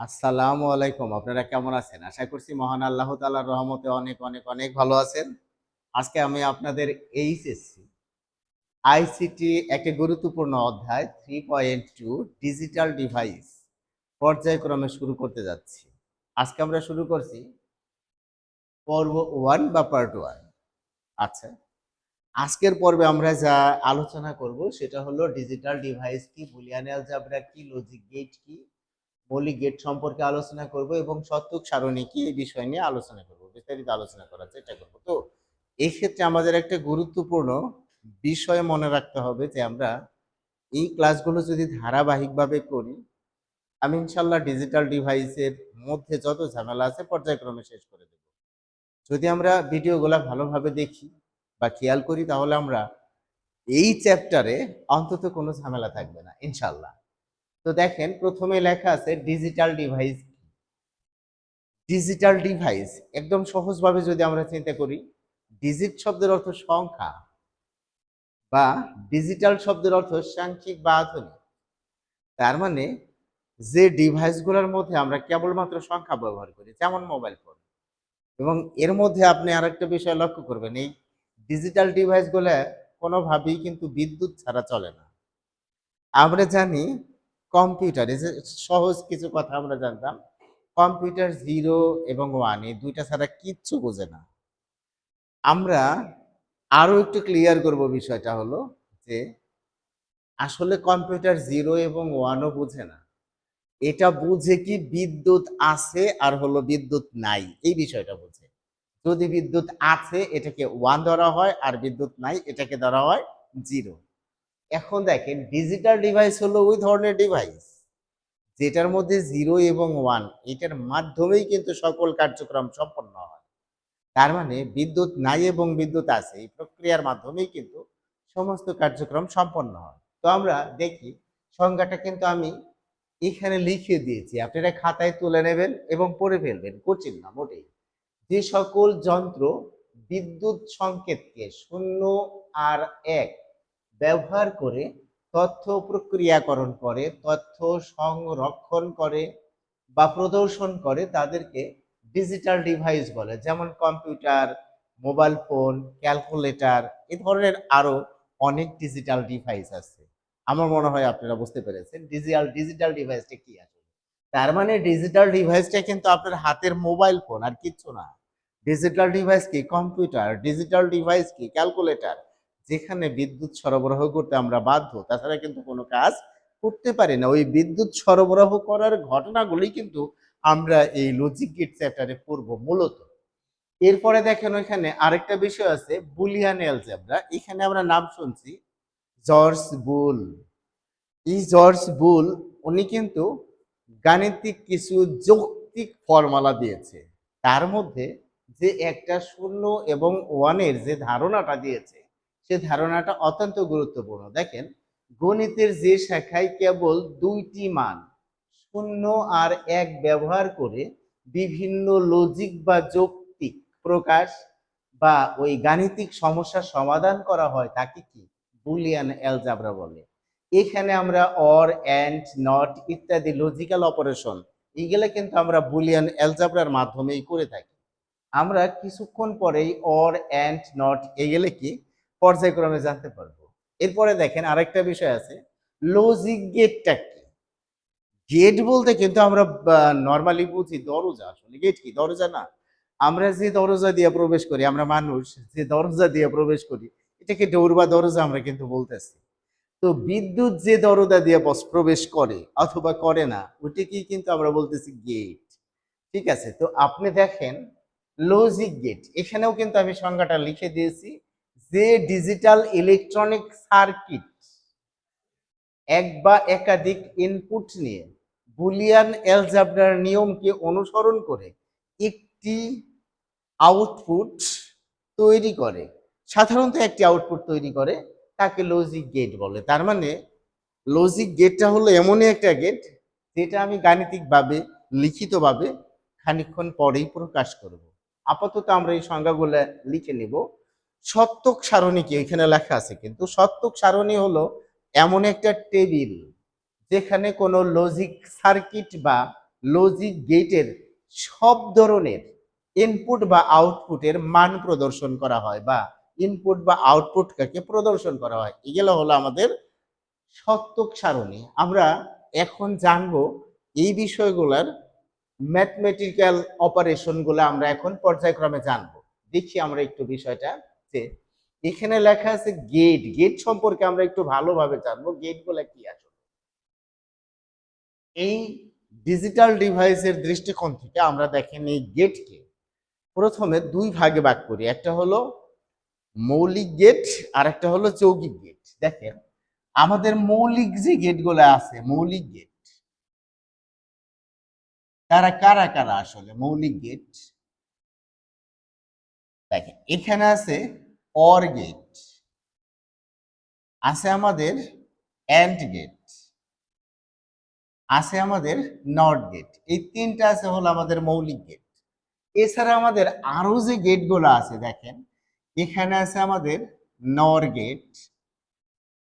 আসসালামু আলাইকুম, আপনারা কেমন আছেন? আশা করছি মহান আল্লাহ তালার রহমতে অনেক অনেক অনেক ভালো আছেন। আজকে আমি আপনাদের এইচএসসি, আইসিটি একটি গুরুত্বপূর্ণ অধ্যায় three point two digital device পর্যায়ক্রমে শুরু করতে যাচ্ছি। আজকে আমরা শুরু করছি পর্ব ওয়ান বা পার্ট ওয়ান আচ্ছা আজকের পর্বে আমরা যা আলোচনা করব সেটা হলো ডিজিটাল ডিভাইস কি বুলিয়ান অ্যালজাবরা কি লজিক গেট কি মৌলিক গেট সম্পর্কে আলোচনা করব এবং সত্যক সারণী কি এই বিষয় নিয়ে আলোচনা করব, বিস্তারিত আলোচনা করার চেষ্টা করব। তো এই ক্ষেত্রে আমাদের একটা গুরুত্বপূর্ণ বিষয় মনে রাখতে হবে যে আমরা এই ক্লাসগুলো যদি ধারাবাহিকভাবে করি, আমি ইনশাল্লাহ ডিজিটাল ডিভাইসের মধ্যে যত ঝামেলা আছে পর্যায়ক্রমে শেষ করে দেব। যদি আমরা ভিডিওগুলো ভালোভাবে দেখি বা খেয়াল করি, তাহলে আমরা এই চ্যাপ্টারে অন্তত কোনো ঝামেলা থাকবে না, ইনশাল্লাহ। তো দেখেন প্রথমে লেখা আছে ডিজিটাল ডিভাইস ডিজিটাল ডিভাইস একদম সহজভাবে যদি আমরা চিন্তা করি ডিজিট শব্দের অর্থ সংখ্যা বা ডিজিটাল শব্দের অর্থ সাংখ্যিক বা আধুনিক। তার মানে যে ডিভাইসগুলোর মধ্যে আমরা কেবলমাত্র সংখ্যা ব্যবহার করি, যেমন মোবাইল ফোন এবং এর মধ্যে আপনি আরেকটা বিষয় লক্ষ্য করবেন, এই ডিজিটাল ডিভাইসগুলো কোনোভাবেই কিন্তু বিদ্যুৎ ছাড়া চলে না। আমরা জানি কম্পিউটার সহজ কিছু কথা আমরা জানতাম, কম্পিউটার জিরো এবং ওয়ান এই দুইটা ছাড়া কিচ্ছু বোঝে না। আমরা আরও একটু ক্লিয়ার করব বিষয়টা হলো যে আসলে কম্পিউটার জিরো এবং ওয়ানও বুঝে না। এটা বুঝে কি বিদ্যুৎ আছে আর হলো বিদ্যুৎ নাই, এই বিষয়টা বুঝে। যদি বিদ্যুৎ আছে, এটাকে ওয়ান ধরা হয় আর বিদ্যুৎ নাই, এটাকে ধরা হয় জিরো। এখন দেখেন ডিজিটাল ডিভাইস হলো ওই ধরনের ডিভাইস যেটার মধ্যে জিরো এবং ওয়ান এটার মাধ্যমেই কিন্তু সকল কার্যক্রম সম্পন্ন হয়। তার মানে বিদ্যুৎ নাই এবং বিদ্যুৎ আছে, এই প্রক্রিয়ার মাধ্যমেই কিন্তু সমস্ত কার্যক্রম সম্পন্ন হয়। তো আমরা দেখি, সংজ্ঞাটা কিন্তু আমি এখানে লিখে দিয়েছি। আপনারা খাতায় তুলে নেবেন এবং পড়ে ফেলবেন, কঠিন না, মোটেই। যে সকল যন্ত্র বিদ্যুৎ সংকেতকে শূন্য আর এক ব্যবহার করে তথ্য প্রক্রিয়াকরণ করে, তথ্য সংরক্ষণ করে বা প্রদর্শন করে তাদেরকে ডিজিটাল ডিভাইস বলে। যেমন কম্পিউটার মোবাইল ফোন ক্যালকুলেটর এ ধরনের আরও অনেক ডিজিটাল ডিভাইস আছে। আমার মনে হয় আপনারা বুঝতে পেরেছেন ডিজিটাল ডিজিটাল ডিভাইসটা কি আসলে? তার মানে ডিজিটাল ডিভাইসটা কিন্তু আপনার হাতের মোবাইল ফোন আর কিচ্ছু না। ডিজিটাল ডিভাইস কি? কম্পিউটার ডিজিটাল ডিভাইস কি? ক্যালকুলেটর যেখানে বিদ্যুৎ সরবরাহ করতে আমরা বাধ্য, তাছাড়া কিন্তু কোনো কাজ করতে পারি না। ওই বিদ্যুৎ সরবরাহ করার ঘটনাগুলি কিন্তু আমরা এই লজিক গেট চ্যাপ্টারে পড়ব মূলত। এরপরে দেখেন ওইখানে আরেকটা বিষয় আছে, বুলিয়ান অ্যালজেব্রা এখানে আমরা নাম শুনছি জর্জ বুল। এই জর্জ বুল, উনি কিন্তু গাণিতিক কিছু যৌক্তিক ফর্মালা দিয়েছে। তার মধ্যে যে একটা শূন্য এবং ওয়ানের যে ধারণাটা দিয়েছে সে ধারণাটা অত্যন্ত গুরুত্বপূর্ণ। দেখেন, গণিতের যে শাখায় কেবল দুইটি মান, শূন্য আর এক ব্যবহার করে বিভিন্ন লজিক বা যৌক্তিক প্রকাশ বা ওই গাণিতিক সমস্যার সমাধান করা হয়, তাকে কি? বুলিয়ান অ্যালজাবরা বলে। এখানে আমরা অর অ্যান্ড নট ইত্যাদি লজিক্যাল অপারেশন এইগুলো কিন্তু আমরা বুলিয়ান অ্যালজাবরার মাধ্যমেই করে থাকি। আমরা কিছুক্ষণ পরেই অর অ্যান্ড নট এগুলো কি? পর্যায়ক্রমে জানতে পারব। এরপরে দেখেন আরেকটা বিষয় আছে লজিক গেটটা কি? গেট বলতে কিন্তু আমরা নর্মালি বুঝি দরজা। আসলে গেট কি? দরজা না। আমরা যে দরজা দিয়ে প্রবেশ করি, আমরা মানুষ যে দরজা দিয়ে প্রবেশ করি এটাকে ডোর বা দরজা আমরা কিন্তু বলতেছি। তো বিদ্যুৎ যে দরজা দিয়ে প্রবেশ করে অথবা করে না, ওইটাকেই কিন্তু আমরা বলতেছি গেট ঠিক আছে? তো আপনি দেখেন লজিক গেট এখানেও কিন্তু আমি সংজ্ঞাটা লিখে দিয়েছি। যে ডিজিটাল ইলেকট্রনিক সার্কিট এক বা একাধিক ইনপুট নিয়ে বুলিয়ান অ্যালজাবরার নিয়মকে অনুসরণ করে একটি আউটপুট তৈরি করে। সাধারণত একটি আউটপুট তৈরি করে, তাকে লজিক গেট বলে। তার মানে লজিক গেটটা হলো এমনই একটা গেট যেটা আমি গাণিতিকভাবে, লিখিতভাবে খানিকক্ষণ পরেই প্রকাশ করব। আপাতত আমরা এই সংজ্ঞাগুলো লিখে নিব। সত্যক সারণী কি? এখানে লেখা আছে। কিন্তু সত্যক সারণী হলো এমন একটা টেবিল যেখানে কোনো লজিক সার্কিট বা লজিক গেটের সব ধরনের ইনপুট বা আউটপুটের মান প্রদর্শন করা হয় বা ইনপুট বা আউটপুটকে প্রদর্শন করা হয়। এগুলো হলো আমাদের সত্যক সারণী। আমরা এখন জানব এই বিষয়গুলোর ম্যাথমেটিক্যাল অপারেশনগুলো আমরা এখন পর্যায়ক্রমে জানব। দেখি আমরা একটু বিষয়টা যে এখানে লেখা আছে গেট গেট সম্পর্কে আমরা একটু ভালোভাবে জানব গেটগুলো কি আসলে? এই ডিজিটাল ডিভাইসের দৃষ্টিকোণ থেকে আমরা দেখেন এই গেটকে প্রথমে দুই ভাগে ভাগ করি, একটা হলো মৌলিক গেট আর একটা হলো যৌগিক গেট দেখেন, আমাদের মৌলিক যে গেটগুলো আছে, মৌলিক গেট কারা কারা কারা আসলে মৌলিক গেট দেখেন, এখানে আছে অর গেট আছে আমাদের অ্যান্ড গেট আছে আমাদের নট গেট এই তিনটা আছে হলো আমাদের মৌলিক গেট এছাড়া আমাদের আরও যে গেটগুলো আছে দেখেন, এখানে আছে আমাদের নর গেট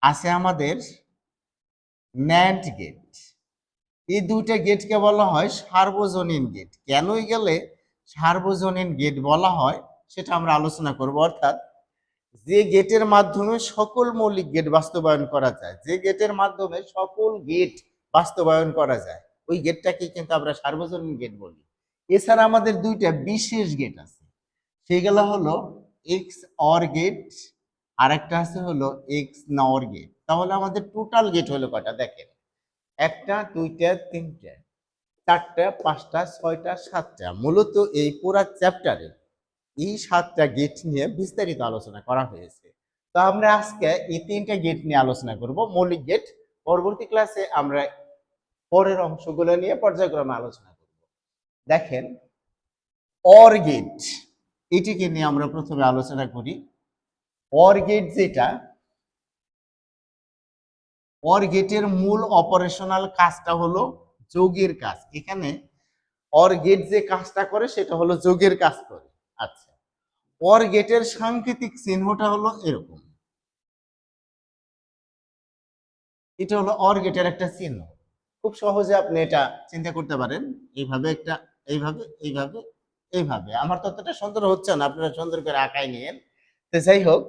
আছে আমাদের ন্যান্ড গেট এই দুইটা গেটকে বলা হয় সার্বজনীন গেট কেনই গেলে সার্বজনীন গেট বলা হয় সেটা আমরা আলোচনা করব, অর্থাৎ যে গেটের মাধ্যমে সকল মৌলিক গেট বাস্তবায়ন করা যায়, যে গেটের মাধ্যমে সকল গেট বাস্তবায়ন করা যায়, ওই গেটটাকে কিন্তু আমরা সার্বজনীন গেট বলি। এছাড়া আমাদের দুইটা বিশেষ গেট আছে, সেগুলো হলো এক্স অর গেট আর একটা আছে হলো এক্স নর গেট। তাহলে আমাদের টোটাল গেট হলো কটা দেখেন, একটা, দুইটা, তিনটা, চারটা, পাঁচটা, ছয়টা, সাতটা, মূলত এই পুরা চ্যাপ্টারে এই সাতটা গেট নিয়ে বিস্তারিত আলোচনা করা হয়েছে। তো আমরা আজকে এই তিনটা গেট নিয়ে আলোচনা করব। মৌলিক গেট পরবর্তী ক্লাসে আমরা পরের অংশগুলো নিয়ে পর্যায়ক্রমে আলোচনা করব। দেখেন অর গেট এটিকে নিয়ে আমরা প্রথমে আলোচনা করি। অর গেট যেটা অর গেটের মূল অপারেশনাল কাজটা হলো যোগের কাজ। এখানে অর গেট যে কাজটা করে, সেটা হলো যোগের কাজ করে। আচ্ছা। অর গেটের সাংকেতিক চিহ্নটা হলো এরকম। এটা হলো অর গেটের একটা চিহ্ন। খুব সহজে আপনি এটা চিন্তা করতে পারেন, এইভাবে একটা, এইভাবে এইভাবে এইভাবে। আমার ততটা সুন্দর হচ্ছে না, আপনারা সুন্দর করে আঁকাই নিয়েন। তো যাই হোক,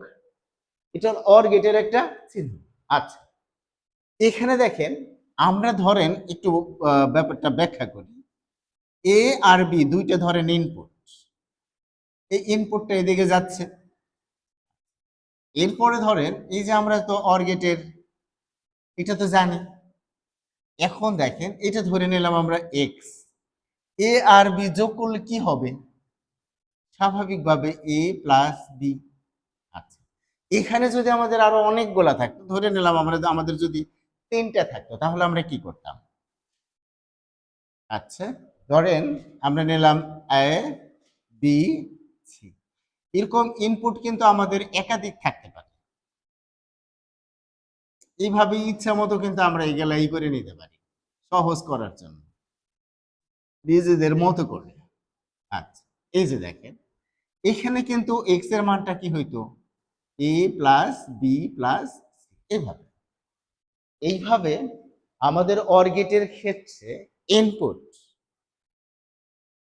এটা হলো অর গেটের একটা চিহ্ন। আচ্ছা। এখানে দেখেন, আমরা ধরেন একটু ব্যাপারটা ব্যাখ্যা করি। এ আর বি দুইটা ধরেন ইনপুট এই ইনপুটটা এদিকে যাচ্ছে। এরপরে ধরেন, এই যে আমরা তো অর গেটের এটা তো জানি। এখন দেখেন, এটা ধরে নিলাম আমরা এক্স এ আর বি যোগ করলে কি হবে? স্বাভাবিকভাবে এ প্লাস বি আচ্ছা এখানে যদি আমাদের আরও অনেকগুলা থাকতো, ধরে নিলাম আমরা আমাদের যদি তিনটা থাকতো, তাহলে আমরা কি করতাম? আচ্ছা ধরেন আমরা নিলাম এ বি সি এরকম ইনপুট কিন্তু আমাদের একাধিক থাকতে পারে। এইভাবে ইচ্ছা মতো কিন্তু আমরা এগুলা এই করে নিতে পারি। সহজ করার জন্য। নিজেদের মতো করে। আচ্ছা এই যে দেখেন, এখানে কিন্তু এক্সের মানটা কি হইতো? এ প্লাস বি প্লাস এইভাবে এইভাবে আমাদের অর্গেটের ক্ষেত্রে ইনপুট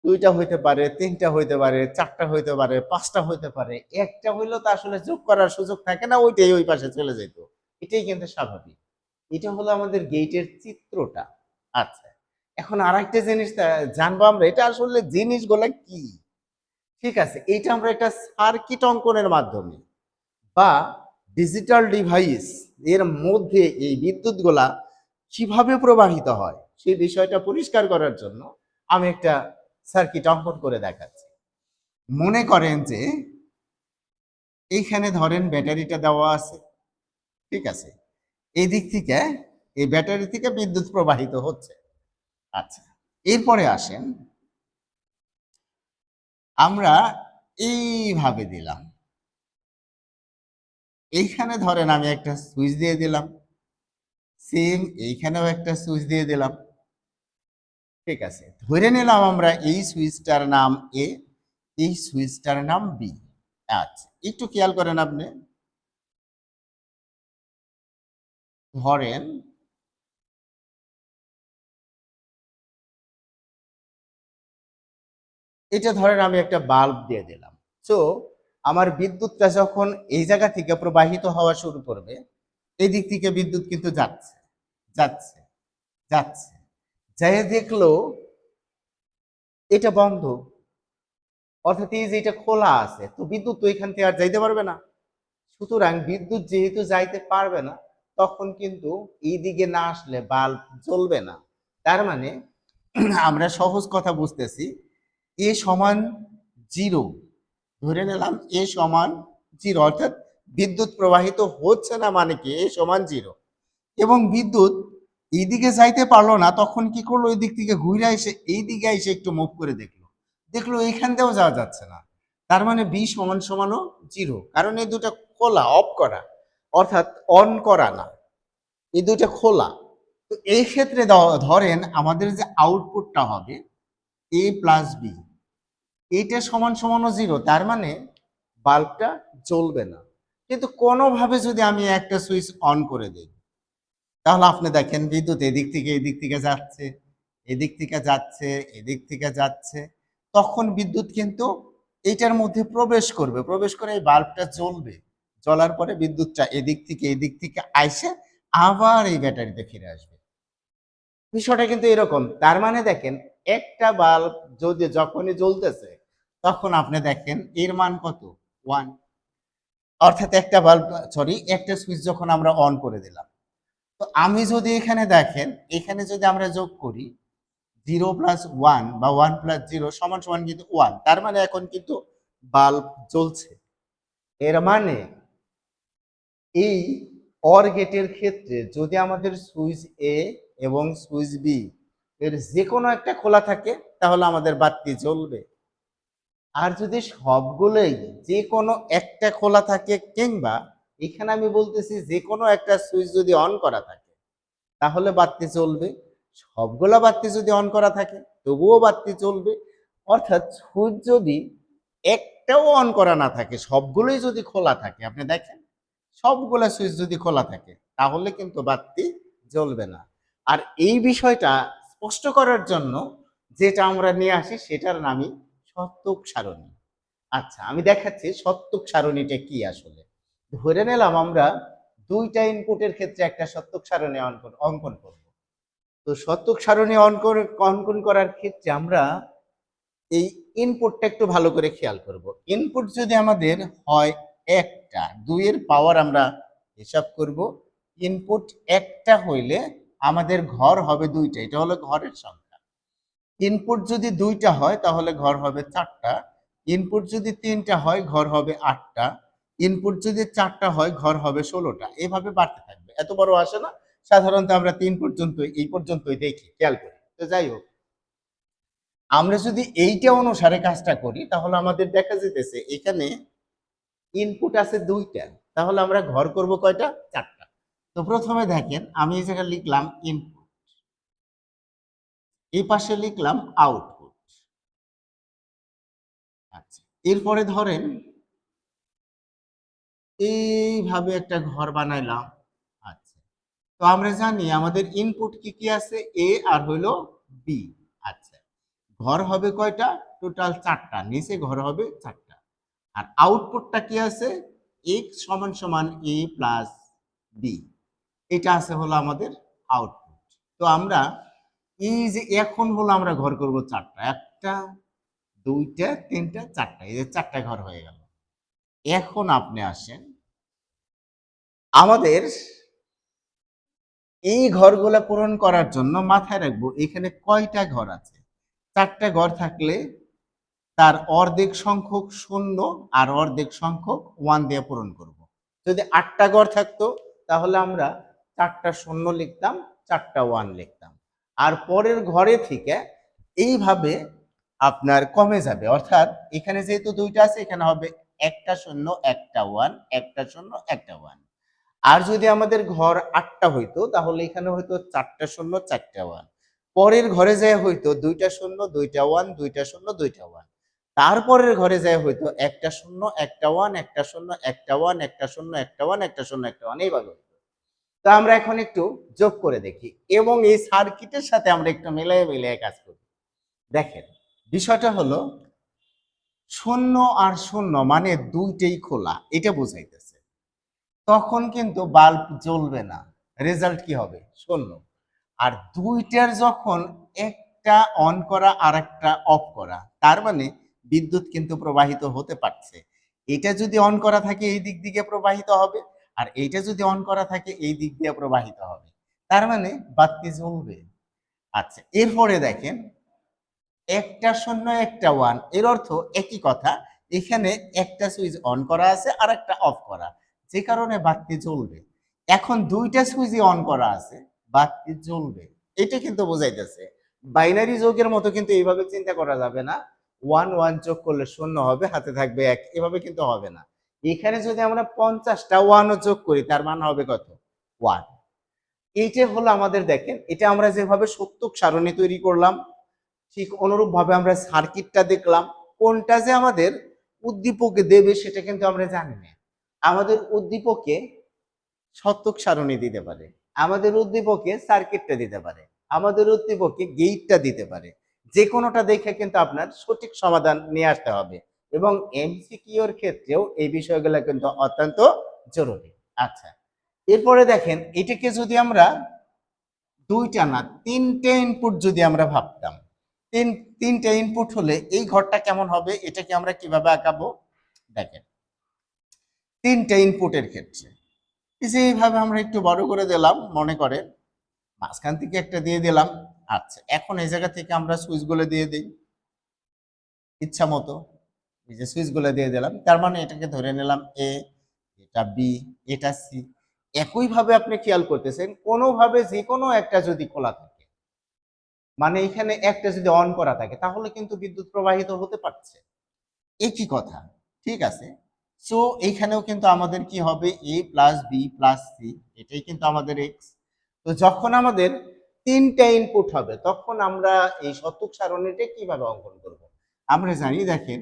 দুইটা হইতে পারে, তিনটা হইতে পারে, চারটা হইতে পারে, পাঁচটা হইতে পারে, একটা হইলেও তো আসলে যোগ করার সুযোগ থাকে না, ওইটাই ওই পাশে চলে যেত এটাই কিন্তু স্বাভাবিক। এটা হলো আমাদের গেটের চিত্রটা। আচ্ছা এখন আর একটা জিনিস জানব আমরা, এটা আসলে জিনিসগুলা কি? ঠিক আছে, এইটা আমরা একটা সার্কিট অঙ্কনের মাধ্যমে বা ডিজিটাল ডিভাইস এর মধ্যে এই বিদ্যুৎগুলা কীভাবে প্রবাহিত হয়, সেই বিষয়টা পরিষ্কার করার জন্য আমি একটা সার্কিট অঙ্কন করে দেখাচ্ছি। মনে করেন যে এইখানে ধরেন ব্যাটারিটা দেওয়া আছে, ঠিক আছে? এই দিক থেকে এই ব্যাটারি থেকে বিদ্যুৎ প্রবাহিত হচ্ছে। আচ্ছা এরপরে আসেন। আমরা এইভাবে দিলাম। এইখানে ধরেন আমি একটা সুইচ দিয়ে দিলাম। সেম এইখানেও একটা সুইচ দিয়ে দিলাম। ঠিক আছে, ধরে নিলাম আমরা এই সুইচটার নাম এ এই সুইচটার নাম বি আচ্ছা একটু খেয়াল করেন আপনি। ধরেন, এটা ধরেন আমি একটা বাল্ব দিয়ে দিলাম। সো আমার বিদ্যুৎটা যখন এই জায়গা থেকে প্রবাহিত হওয়া শুরু করবে এই দিক থেকে বিদ্যুৎ কিন্তু যাচ্ছে যাচ্ছে যাচ্ছে। যাই দেখল, এটা বন্ধ। অর্থাৎ এই যে এটা খোলা আছে, তো বিদ্যুৎ তো এখান থেকে আর যাইতে পারবে না। সুতরাং বিদ্যুৎ যেহেতু যাইতে পারবে না, তখন কিন্তু এই দিকে না আসলে বাল্ব জ্বলবে না। তার মানে আমরা সহজ কথা বুঝতেছি, এ সমান জিরো, ধরে নিলাম এ সমান জিরো, অর্থাৎ বিদ্যুৎ প্রবাহিত হচ্ছে না মানে কি? এ সমান জিরো। এবং বিদ্যুৎ এইদিকে যাইতে পারল না, তখন কি করল? ওই দিক থেকে ঘুরে এসে এই দিকে এসে একটু মুভ করে দেখল। দেখল এইখান দিয়েও যাওয়া যাচ্ছে না। তার মানে বি সমান সমানও জিরো। কারণ এই দুটা খোলা, অফ করা। অর্থাৎ অন করা না। এই দুটা খোলা। তো এই ক্ষেত্রে ধরেন আমাদের যে আউটপুটটা হবে এ প্লাস বি এইটা সমান সমানও জিরো। তার মানে বাল্বটা জ্বলবে না। কিন্তু কোনোভাবে যদি আমি একটা সুইচ অন করে দিই তাহলে আপনি দেখেন বিদ্যুৎ এদিক থেকে এদিক থেকে যাচ্ছে, এদিক থেকে যাচ্ছে, এদিক থেকে যাচ্ছে। তখন বিদ্যুৎ কিন্তু এইটার মধ্যে প্রবেশ করবে, প্রবেশ করে এই বাল্বটা জ্বলবে। জ্বলার পরে বিদ্যুৎটা এদিক থেকে এদিক থেকে আইসে আবার এই ব্যাটারিতে ফিরে আসবে। বিষয়টা কিন্তু এরকম। তার মানে দেখেন, একটা বাল্ব যদি যখনই জ্বলতেছে, তখন আপনি দেখেন এর মান কত? ওয়ান অর্থাৎ একটা বাল্ব সরি একটা সুইচ যখন আমরা অন করে দিলাম তো আমি যদি এখানে দেখেন, এখানে যদি আমরা যোগ করি জিরো প্লাস ওয়ান বা ওয়ান প্লাস জিরো সমান সমান কিন্তু ওয়ান তার মানে এখন কিন্তু বাল্ব জ্বলছে। এর মানে এই অর গেটের ক্ষেত্রে যদি আমাদের সুইচ এ এবং সুইচ বি এর যে কোনো একটা খোলা থাকে, তাহলে আমাদের বাতি জ্বলবে। আর যদি সবগুলোই যে কোনো একটা খোলা থাকে কিংবা এখানে আমি বলতেছি যে কোনো একটা সুইচ যদি অন করা থাকে, তাহলে বাতি চলবে সবগুলা বাতি যদি অন করা থাকে, তবুও বাতি চলবে অর্থাৎ সুইচ যদি একটাও অন করা না থাকে, সবগুলোই যদি খোলা থাকে, আপনি দেখেন, সবগুলা সুইচ যদি খোলা থাকে, তাহলে কিন্তু বাতি জ্বলবে না। আর এই বিষয়টা স্পষ্ট করার জন্য যেটা আমরা নিয়ে আসি, সেটার নামই সত্যক সারণী। আচ্ছা আমি দেখাচ্ছি সত্যক সারণীটা কি আসলে। ধরে নিলাম আমরা দুইটা ইনপুটের ক্ষেত্রে একটা সত্যক সারণী অঙ্কন অঙ্কন করব। তো সত্যক সারণী অঙ্কন অঙ্কন করার ক্ষেত্রে আমরা এই ইনপুটটা একটু ভালো করে খেয়াল করব। ইনপুট যদি আমাদের হয় একটা, দুইয়ের পাওয়ার আমরা হিসাব করব। ইনপুট একটা হইলে আমাদের ঘর হবে দুইটা, এটা হলো ঘরের সংখ্যা। ইনপুট যদি দুইটা হয় তাহলে ঘর হবে চারটা। ইনপুট যদি তিনটা হয়, ঘর হবে আটটা। ইনপুট যদি চারটা হয়, ঘর হবে ষোলোটা, এভাবে বাড়তে থাকবে। এত বড় আসে না, সাধারণত আমরা তিন পর্যন্ত, এই পর্যন্তই দেখি, খেয়াল করি। তো যাই হোক, আমরা যদি এইটা অনুসারে কাজটা করি, তাহলে আমাদের দেখা যেতেছে, এখানে ইনপুট আছে দুইটা, তাহলে আমরা ঘর করব কয়টা? চারটা। তো প্রথমে দেখেন, আমি এই জায়গায় লিখলাম ইনপুট এই পাশে লিখলাম আউটপুট আচ্ছা এরপরে ধরেন এইভাবে একটা ঘর বানাইলাম। আচ্ছা। তো আমরা জানি আমাদের ইনপুট কি কি আছে? এ আর হইল বি আচ্ছা। ঘর হবে কয়টা? টোটাল চারটা। নিচে ঘর হবে চারটা। আর আউটপুটটা কি আছে? এক্স সমান সমান এ প্লাস বি এটা আছে হলো আমাদের আউটপুট তো আমরা এই যে এখন হলো আমরা ঘর করব চারটা। একটা, দুইটা, তিনটা, চারটা। এই যে চারটা ঘর হয়ে গেল। এখন আপনি আসেন আমাদের এই ঘরগুলা পূরণ করার জন্য মাথায় রাখব, এখানে কয়টা ঘর আছে? চারটা ঘর থাকলে তার অর্ধেক সংখ্যক শূন্য আর অর্ধেক সংখ্যক ওয়ান দিয়ে পূরণ করব। যদি আটটা ঘর থাকতো, তাহলে আমরা চারটা শূন্য লিখতাম, চারটা ওয়ান লিখতাম। আর পরের ঘরে থেকে এইভাবে আপনার কমে যাবে। অর্থাৎ এখানে যেহেতু দুইটা আছে, এখানে হবে একটা শূন্য, একটা ওয়ান, একটা শূন্য, একটা ওয়ান। আর যদি আমাদের ঘর আটটা হইতো, তাহলে এখানে হয়তো চারটা শূন্য, চারটা ওয়ান। পরের ঘরে যায় হইতো দুইটা শূন্য, দুইটা ওয়ান, দুইটা শূন্য, দুইটা ওয়ান। তারপরের ঘরে যায় হইতো একটা শূন্য, একটা ওয়ান, একটা শূন্য, একটা ওয়ান, একটা শূন্য, একটা ওয়ান, একটা শূন্য, একটা ওয়ান, এইভাবে তো আমরা এখন একটু যোগ করে দেখি এবং এই সার্কিটের সাথে আমরা একটু মিলিয়ে মিলিয়ে কাজ করি। দেখেন, বিষয়টা হলো শূন্য আর শূন্য মানে দুইটাই খোলা, এটা বোঝাইতেছে। তখন কিন্তু বাল্ব জ্বলবে না। রেজাল্ট কি হবে? শূন্য। আর দুইটার যখন একটা অন করা আর একটা অফ করা, তার মানে বিদ্যুৎ কিন্তু প্রবাহিত হতে পারছে। এটা যদি অন করা থাকে, এই দিক দিকে প্রবাহিত হবে, আর এইটা যদি অন করা থাকে, এই দিক দিয়ে প্রবাহিত হবে। তার মানে বাতি জ্বলবে। আচ্ছা এরপরে দেখেন, একটা শূন্য, একটা ওয়ান, এর অর্থ একই কথা। এখানে একটা সুইচ অন করা আছে আর একটা অফ করা। যে কারণে বাতি জ্বলবে। এখন দুইটা সুইচই অন করা আছে, বাতি জ্বলবে। এটা কিন্তু বোঝাইতেছে। বাইনারি যোগের মতো কিন্তু এইভাবে চিন্তা করা যাবে না। ওয়ান ওয়ান যোগ করলে শূন্য হবে, হাতে থাকবে এক, এভাবে কিন্তু হবে না। এখানে যদি আমরা পঞ্চাশটা ওয়ানও যোগ করি, তার মান হবে কত? ওয়ান। এইটা হলো আমাদের দেখেন, এটা আমরা যেভাবে সত্যক সারণী তৈরি করলাম, ঠিক অনুরূপ ভাবে আমরা সার্কিটটা দেখলাম, কোনটা যে আমাদের উদ্দীপকে দেবে সেটা কিন্তু আমরা জানি না। আমাদের উদ্দীপকে সত্যক সারণী দিতে পারে। আমাদের উদ্দীপকে সার্কিটটা দিতে পারে। আমাদের উদ্দীপকে গেইটটা দিতে পারে। যে কোনোটা দেখে কিন্তু আপনার সঠিক সমাধান নিয়ে আসতে হবে এবং এমসিকিউর ক্ষেত্রেও এই বিষয়গুলো কিন্তু অত্যন্ত জরুরি। আচ্ছা এরপরে দেখেন, এটাকে যদি আমরা দুইটা না, তিনটে ইনপুট যদি আমরা ভাবতাম, তিন, তিনটে ইনপুট হলে এই ঘরটা কেমন হবে, এটাকে আমরা কীভাবে আঁকাবো? দেখেন তিনটে ইনপুটের ক্ষেত্রে। এইভাবে আমরা একটু বড় করে দিলাম, মনে করে মাঝখান থেকে একটা দিয়ে দিলাম আচ্ছা এখন এই জায়গা থেকে আমরা সুইচগুলো দিয়ে দিই। ইচ্ছা মতো, এই যে সুইচগুলো দিয়ে দিলাম, তার মানে এটাকে ধরে নিলাম এ এটা বি এটা সি একইভাবে আপনি খেয়াল করতেছেন, কোনোভাবে যে কোনো একটা যদি খোলা থাকে মানে এখানে একটা যদি অন করা থাকে, তাহলে কিন্তু বিদ্যুৎ প্রবাহিত হতে পারছে। একই কথা, ঠিক আছে? সো এইখানেও কিন্তু আমাদের কি হবে? A plus B plus C এটাই কিন্তু আমাদের এক্স তো যখন আমাদের তিনটা ইনপুট হবে, তখন আমরা এই শতক সারণীটা কীভাবে অঙ্কন করব? আমরা জানি, দেখেন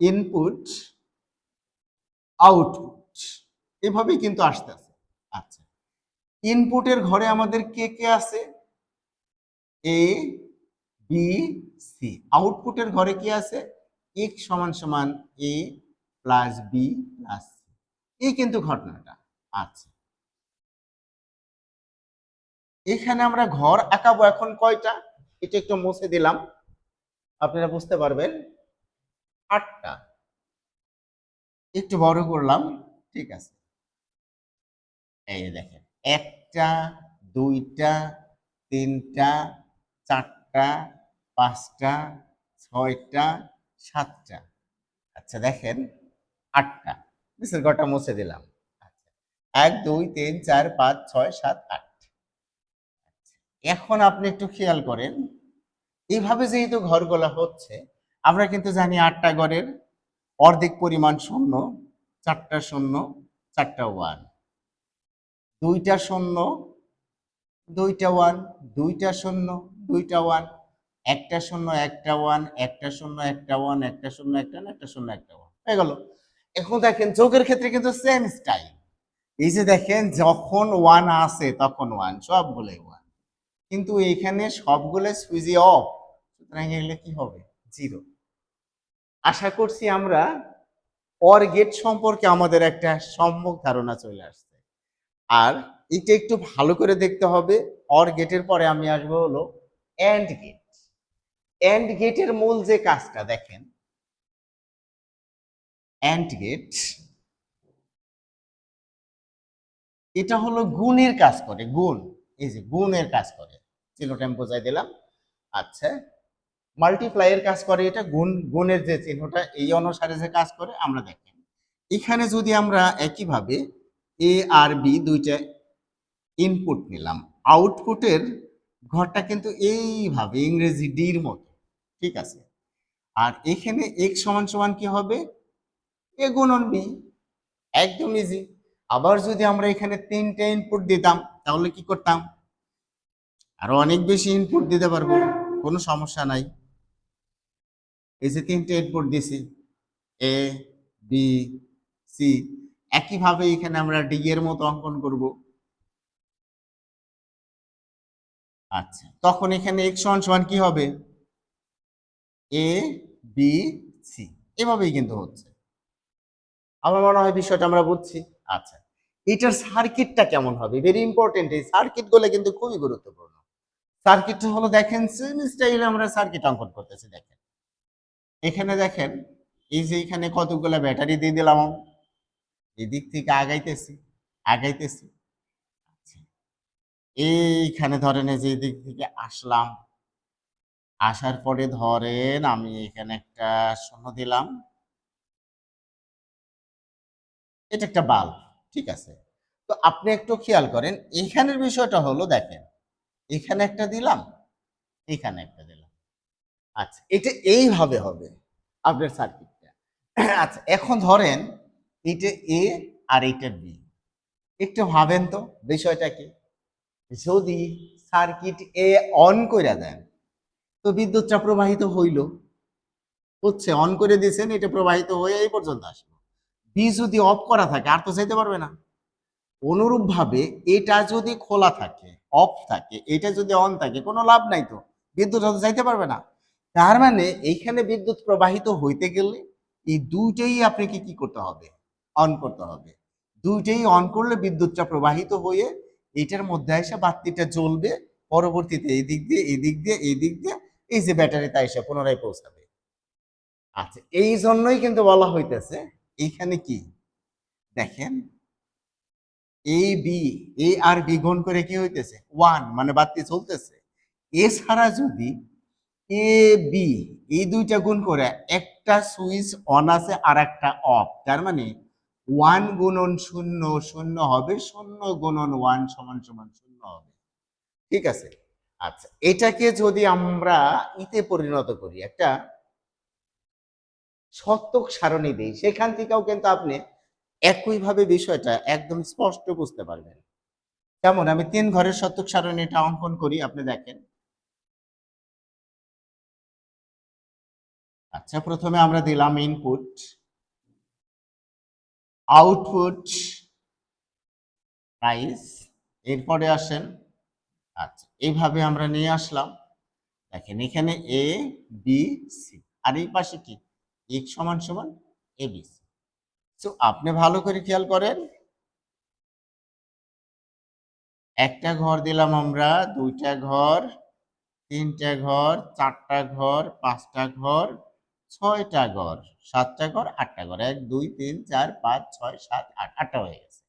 ইনপুট আউটপুট এভাবেই কিন্তু আসতে আছে। আচ্ছা ইনপুটের ঘরে আমাদের কে কে আছে? এ বি সি আউটপুটের ঘরে কি আছে? এক্স সমান সমান এ প্লাস বি প্লাস এই কিন্তু ঘটনাটা আচ্ছা এখানে আমরা ঘর আঁকাবো এখন কয়টা? এটা একটু মুছে দিলাম। আপনারা বুঝতে পারবেন। আটটা। একটু বড় করলাম। ঠিক আছে। এই দেখেন, একটা, দুইটা, তিনটা, চারটা, পাঁচটা, ছয়টা, সাতটা। আচ্ছা দেখেন আটটা। নিচের ঘরটা মুছে দিলাম। আচ্ছা। এক দুই তিন চার পাঁচ ছয় সাত আট। আচ্ছা, এখন আপনি একটু খেয়াল করেন এইভাবে যেহেতু ঘরগুলা হচ্ছে আমরা কিন্তু জানি আটটা ঘরের অর্ধেক পরিমাণ শূন্য চারটা শূন্য চারটা ওয়ান। দুইটা শূন্য দুইটা ওয়ান দুইটা শূন্য দুইটা ওয়ান একটা শূন্য একটা ওয়ান একটা শূন্য একটা ওয়ান একটা শূন্য একটা একটা শূন্য একটা ওয়ান। হয়ে গেল। এখন দেখেন যোগের ক্ষেত্রে কিন্তু সেম স্টাইল এই যে দেখেন, যখন ওয়ান আসে তখন ওয়ান সবগুলোই ওয়ান কিন্তু এখানে সবগুলো সুইচই অফ সুতরাং এগুলো কি হবে? জিরো আশা করছি আমরা অর গেট সম্পর্কে আমাদের একটা সম্যক ধারণা চলে আসছে। আর এটা একটু ভালো করে দেখতে হবে অর গেটের পরে আমি আসব হলো এন্ড গেট অ্যান্ড গেটের মূল যে কাজটা, দেখেন এন্ড গেট এটা হলো গুণের কাজ করে, গুণ, এই যে গুণের কাজ করে। চিহ্নটা বোঝাই দিলাম। আচ্ছা মাল্টিপ্লাইয়ের কাজ করে এটা, গুণ, গুণের যে চিহ্নটা, এই অনুসারে যে কাজ করে, আমরা দেখেন। এখানে যদি আমরা একইভাবে এ আর বি দুইটা ইনপুট নিলাম আউটপুটের ঘরটা কিন্তু এইভাবে ইংরেজি ডির মতো, ঠিক আছে? আর এখানে এক্স সমান সমান কি হবে? এ গুণন বি। একদম ইজি আবার যদি আমরা এখানে তিনটে ইনপুট দিতাম, তাহলে কি করতাম? আরও অনেক বেশি ইনপুট দিতে পারব, কোনো সমস্যা নাই। এই যে তিনটে ইনপুট দিছি, এ, বি, সি, একইভাবে এখানে আমরা ডি এর মতো অঙ্কন করব। আচ্ছা তখন এখানে এক্স সমান সমান কি হবে? A, B, C. এভাবেই কিন্তু হচ্ছে। আমার মনে হয় বিষয়টা আমরা বুঝছি। আচ্ছা এটার সার্কিটটা কেমন হবে? ভেরি ইম্পর্টেন্ট এই সার্কিটগুলো কিন্তু খুবই গুরুত্বপূর্ণ। সার্কিটটা হলো দেখেন সেম স্টাইলে আমরা সার্কিট অঙ্কন করতেছি, দেখেন। এখানে দেখেন, এই যে এখানে কতগুলো ব্যাটারি দিয়ে দিলাম। এদিক থেকে আগাইতেছি আগাইতেছি। আচ্ছা। এইখানে ধরেন যে এদিক থেকে আসলাম। আসার পরে ধরেন আমি এখানে একটা শূন্য দিলাম। এটা একটা বাল্ব, ঠিক আছে? তো আপনি একটু খেয়াল করেন, এখানের বিষয়টা হলো দেখেন, এখানে একটা দিলাম, এখানে একটা দিলাম। আচ্ছা এটা এইভাবে হবে আপনার সার্কিটটা। আচ্ছা এখন ধরেন এটা এ আর এটা বি। একটু ভাবেন তো বিষয়টা কি যদি সার্কিট এ অন করে দেন, তো বিদ্যুৎটা প্রবাহিত হইল। হচ্ছে অন করে দিয়েছেন এটা প্রবাহিত হয়ে এই পর্যন্ত আসবে। বি যদি অফ করা থাকে, আর তো যেতে পারবে না। অনুরূপ ভাবে এটা যদি খোলা থাকে অফ থাকে, এটা যদি অন থাকে, কোনো লাভ নাই তো। বিদ্যুৎ হয়তো যাইতে পারবে না। তার মানে এইখানে বিদ্যুৎ প্রবাহিত হইতে গেলে এই দুইটাই আপনাকে কি করতে হবে? অন করতে হবে। দুইটাই অন করলে বিদ্যুৎটা প্রবাহিত হয়ে এইটার মধ্যে এসে বাতিটা জ্বলবে, পরবর্তীতে এই দিক দিয়ে, এই দিক দিয়ে, এই দিক দিয়ে, এই যে ব্যাটারিটা এসে পুনরায় পৌঁছাবে। আচ্ছা এই জন্যই কিন্তু বলা হইতেছে এইখানে কি? দেখেন A B A R B গুণ করে কি হইতেছে? ওয়ান মানে বাতি চলতেছে। এছাড়া যদি এ বি এই দুইটা গুণ করে একটা সুইচ অন আছে আর একটা অফ তার মানে ওয়ান গুণন শূন্য শূন্য হবে, শূন্য গুণন ওয়ান সমান সমান শূন্য হবে। ঠিক আছে? আচ্ছা এটাকে যদি আমরা ইতে পরিণত করি, একটা সত্যক সারণী দিই, সেখান থেকেও কিন্তু আপনি একইভাবে বিষয়টা একদম স্পষ্ট বুঝতে পারবেন। যেমন আমি তিন ঘরের সত্যক সারণীটা অঙ্কন করি, আপনি দেখেন। আচ্ছা প্রথমে আমরা দিলাম ইনপুট আউটপুট প্রাইস এরপরে আসেন আচ্ছা এইভাবে আমরা নিয়ে আসলাম। দেখেন, এখানে এ বি সি আর এই পাশে কি? এক সমান সমান এ বি সি আপনি ভালো করে খেয়াল করেন। একটা ঘর দিলাম আমরা, দুইটা ঘর, তিনটা ঘর, চারটা ঘর, পাঁচটা ঘর, ছয়টা ঘর, সাতটা ঘর, আটটা ঘর। এক, দুই, তিন, চার, পাঁচ, ছয়, সাত, আট, আটটা হয়ে গেছে।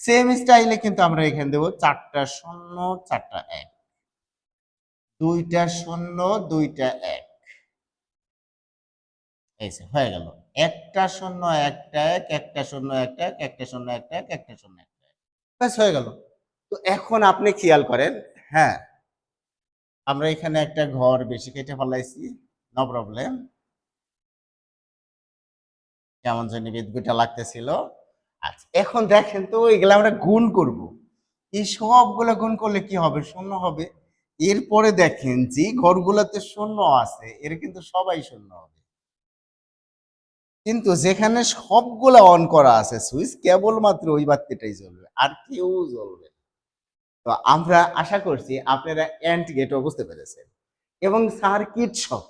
সেম স্টাইলে কিন্তু আমরা এখানে দেবো চারটা শূন্য, চারটা এক। দুইটা শূন্য, দুইটা এক। এই হয়ে গেল। একটা শূন্য, একটা এক, একটা শূন্য, একটা এক, একটা শূন্য, একটা এক, একটা শূন্য, একটা এক। ব্যাস, হয়ে গেল। তো এখন আপনি খেয়াল করেন হ্যাঁ আমরা এখানে একটা ঘর বেশি কেটে ফেলাইছি নো প্রবলেম কেমন জানি বিদ্যুৎটা লাগতেছিল। আচ্ছা এখন দেখেন তো, এগুলো আমরা গুণ করব। এই সবগুলো গুণ করলে কি হবে? শূন্য হবে। এরপরে দেখেন যে, ঘরগুলোতে শূন্য আছে, এর কিন্তু সবাই শূন্য হবে। কিন্তু যেখানে সবগুলা অন করা আছে, সুইচ কেবলমাত্র ওই বাতিটাই জ্বলবে, আর কেউ জ্বলবে তো আমরা আশা করছি আপনারা এন্ড গেটও বুঝতে পেরেছেন। এবং সার্কিট সহ,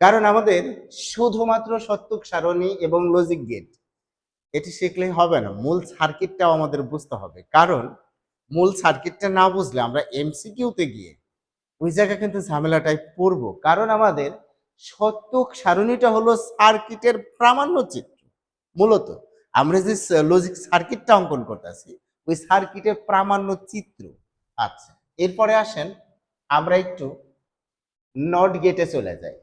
কারণ আমাদের শুধুমাত্র সত্যক সারণী এবং লজিক গেট এটি শিখলেই হবে না, মূল সার্কিটটাও আমাদের বুঝতে হবে। কারণ মূল সার্কিটটা না বুঝলে আমরা এমসিকিউতে গিয়ে ওই জায়গায় কিন্তু ঝামেলাটাই পড়ব। কারণ আমাদের সত্যক সারণীটা হলো সার্কিটের প্রামাণ্য চিত্র, মূলত। আমরা যে লজিক সার্কিটটা অঙ্কন করতেছি, ওই সার্কিটের প্রামাণ্য চিত্র আচ্ছা এরপরে আসেন, আমরা একটু নট গেটে চলে যাই।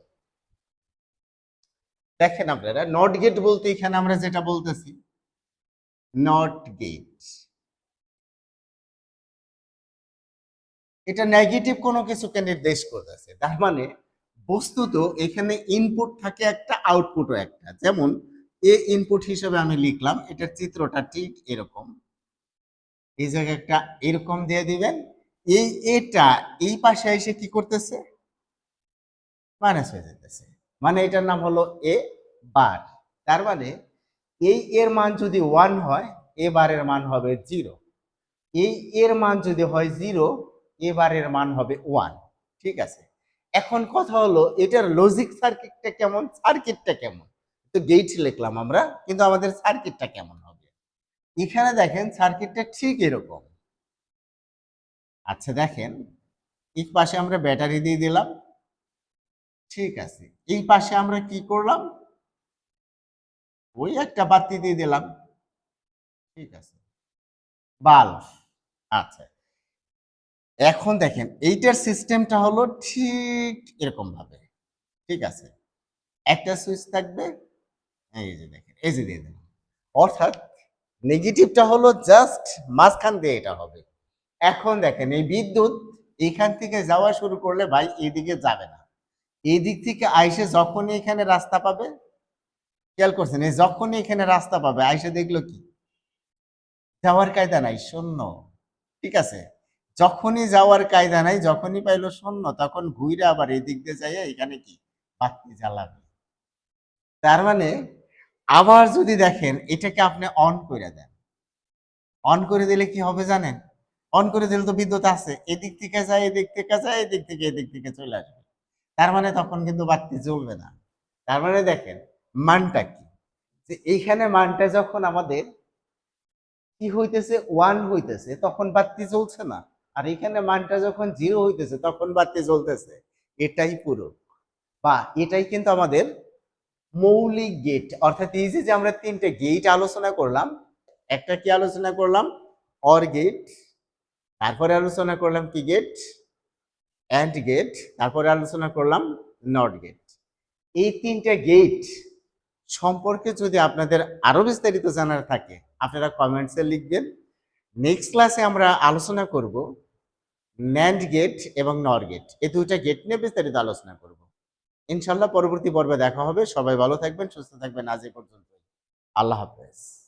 দেখেন আপনারা নট গেট বলতে এখানে আমরা যেটা বলতেছি নট গেট এটা নেগেটিভ কোনো কিছুকে নির্দেশ করতেছে, তার মানে বস্তুত এখানে ইনপুট থাকে একটা আউটপুটও একটা। যেমন এ ইনপুট হিসেবে আমি লিখলাম, এটার চিত্রটা ঠিক এরকম। এই জায়গায় একটা এরকম দিয়ে দিবেন। এই, এটা এই পাশে এসে কি করতেছে? মাইনাস হয়ে যেতেছে মানে এটার নাম হলো এ বার তার মানে এই এর মান যদি ওয়ান হয় এ বারের মান হবে জিরো এই এর মান যদি হয় জিরো এ বারের মান হবে ওয়ান ঠিক আছে? এখন কথা হলো, এটার লজিক সার্কিটটা কেমন? সার্কিটটা কেমন? তো গেট লিখলাম আমরা, কিন্তু আমাদের সার্কিটটা কেমন হবে? এখানে দেখেন সার্কিটটা ঠিক এরকম। আচ্ছা দেখেন, এই পাশে আমরা ব্যাটারি দিয়ে দিলাম। ঠিক আছে, এই পাশে আমরা কি করলাম? ওই একটা বাতি দিয়ে দিলাম। ঠিক আছে, বাল্ব। আচ্ছা এখন দেখেন, এইটার সিস্টেমটা হলো ঠিক এরকম ভাবে। ঠিক আছে? একটা সুইচ থাকবে, এই যে দেখেন, এই যে দিয়ে দেন অর্থাৎ নেগেটিভটা হলো জাস্ট মাঝখান দিয়ে এটা হবে। এখন দেখেন, এই বিদ্যুৎ এখান থেকে যাওয়া শুরু করলে ভাই এদিকে যাবে না। এই দিক থেকে আইসে যখনই এখানে রাস্তা পাবে, খেয়াল করছেন, এই যখনই এখানে রাস্তা পাবে, আইসে দেখল কি? যাওয়ার কায়দা নাই, শূন্য। ঠিক আছে? যখনই যাওয়ার কায়দা নাই, যখনই পাইলো শূন্য, তখন ঘুরে আবার এই দিক দিয়ে যাইয়া এখানে কি? বাতি জ্বালাবে। তার মানে আবার যদি দেখেন, এটাকে আপনি অন করে দেন। অন করে দিলে কি হবে জানেন? অন করে দিলে তো বিদ্যুৎ আছে। এদিক থেকে যায়, এদিক থেকে যায়, এদিক থেকে এদিক থেকে চলে আসবে। তার মানে তখন কিন্তু বাতি জ্বলবে না। তার মানে দেখেন, মানটা কি? যে এইখানে মানটা যখন আমাদের কি হইতেছে? ওয়ান হইতেছে, তখন বাতি জ্বলছে না। আর এখানে মানটা যখন জিরো হইতেছে, তখন বাতি চলতেছে এটাই পুরো। বা এটাই কিন্তু আমাদের মৌলিক গেট অর্থাৎ এই যে আমরা তিনটে গেট আলোচনা করলাম, একটা কি আলোচনা করলাম? অর গেট তারপরে আলোচনা করলাম কি গেট অ্যান্ড গেট তারপরে আলোচনা করলাম নট গেট এই তিনটে গেট সম্পর্কে যদি আপনাদের আরও বিস্তারিত জানার থাকে, আপনারা কমেন্টসে লিখবেন। নেক্সট ক্লাসে আমরা আলোচনা করব ন্যান্ড গেট এবং নর গেট এই দুইটা গেট নিয়ে বিস্তারিত আলোচনা করব। ইনশাল্লাহ পরবর্তী পর্বে দেখা হবে। সবাই ভালো থাকবেন, সুস্থ থাকবেন। আজ এ পর্যন্ত আল্লাহ হাফেজ।